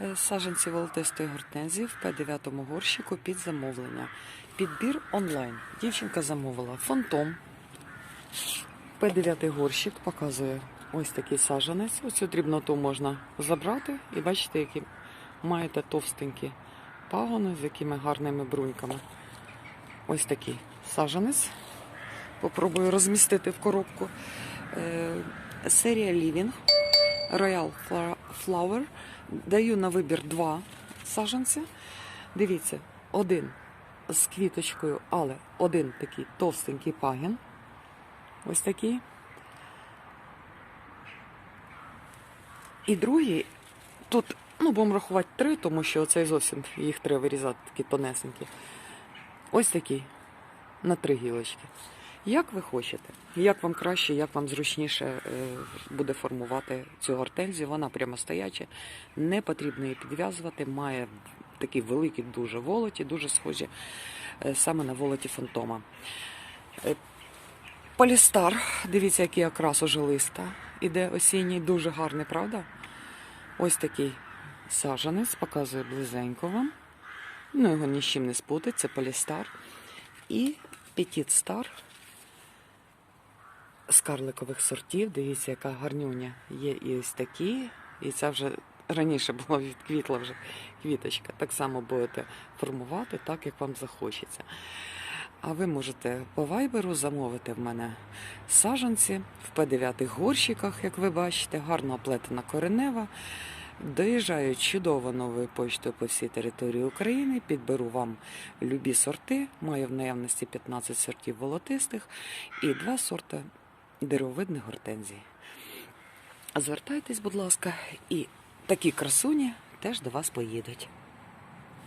Е, Саджанці волотистої гортензії в П9 горщику під замовлення. Підбір онлайн. Дівчинка замовила фантом. П9 горщик показує ось такий саджанець. Оцю дрібноту можна забрати і бачите, які маєте товстенькі пагони з якими гарними бруньками. Ось такий саджанець. Попробую розмістити в коробку. Е, серія Living Royal Flower. Даю на вибір два саджанці. Дивіться, один з квіточкою, але один такий товстенький пагін. Ось такий. І другий, тут, ну, будемо рахувати три, тому що цей зовсім їх треба вирізати, такі тонесенькі. Ось такий на три гілочки. Як ви хочете, як вам краще, як вам зручніше е, буде формувати цю гортензію, вона прямо стояча, не потрібно її підв'язувати, має такі великі дуже волоті, дуже схожі е, саме на волоті фантома. Е, Полістар, дивіться, який окрас уже листа. Іде осінній, дуже гарний, правда? Ось такий саджанець, показує близенько вам. Ну, його ні з чим не спутать, це полістар. І Петіт Стар карликових сортів. Дивіться, яка гарнюня. Є і ось такі, і це вже раніше була відквітла вже квіточка. Так само будете формувати, так як вам захочеться. А ви можете по вайберу замовити в мене саджанці в П9 горщиках, як ви бачите, гарно оплетена коренева. Доїжджаю чудово новою поштою по всій території України. Підберу вам любі сорти. Маю в наявності 15 сортів волотистих і два сорти деревовидних гортензій. Звертайтесь, будь ласка, і такі красуні теж до вас поїдуть.